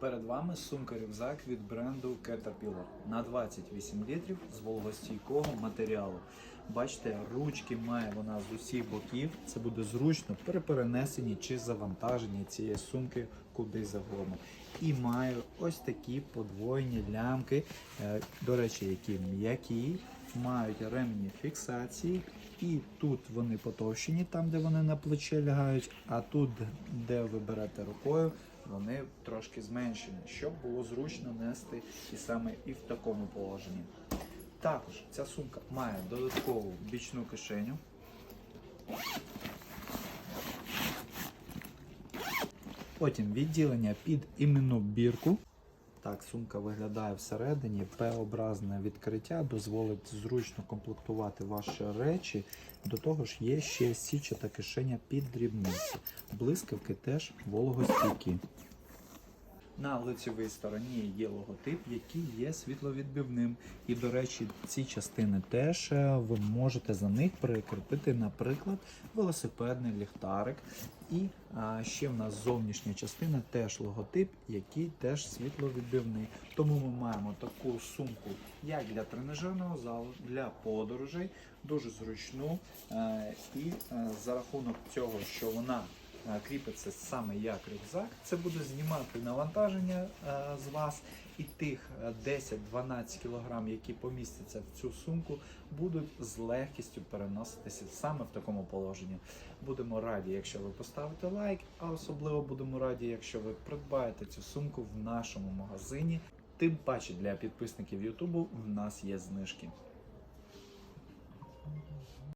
Перед вами сумка-рюкзак від бренду Caterpillar на 28 літрів з вологостійкого матеріалу. Бачите, ручки має вона з усіх боків. Це буде зручно при перенесенні чи завантаженні цієї сумки куди завгодно. І має ось такі подвойні лямки, е, до речі, які м'які, мають ремені фіксації. І тут вони потовщені, там де вони на плече лягають, а тут, де ви берете рукою, вони трошки зменшені, щоб було зручно нести і саме і в такому положенні. Також ця сумка має додаткову бічну кишеню. Потім відділення під іменну бірку. Так, сумка виглядає всередині. П-образне відкриття дозволить зручно комплектувати ваші речі. До того ж, є ще січа та кишеня під дрібниці. Блискавки теж вологостійкі. На лицевій стороні є логотип, який є світловідбивним. І, до речі, ці частини теж е, ви можете за них прикріпити, наприклад, велосипедний ліхтарик. І а, ще в нас зовнішня частина теж логотип, який теж світловідбивний. Тому ми маємо таку сумку, як для тренажерного залу, для подорожей, дуже зручну. Е, і е, за рахунок цього, що вона кріпиться саме як рюкзак, це буде знімати навантаження е, з вас, і тих е, 10-12 кг, які помістяться в цю сумку, будуть з легкістю переноситися саме в такому положенні. Будемо раді, якщо ви поставите лайк, а особливо будемо раді, якщо ви придбаєте цю сумку в нашому магазині. Тим паче для підписників Ютубу в нас є знижки.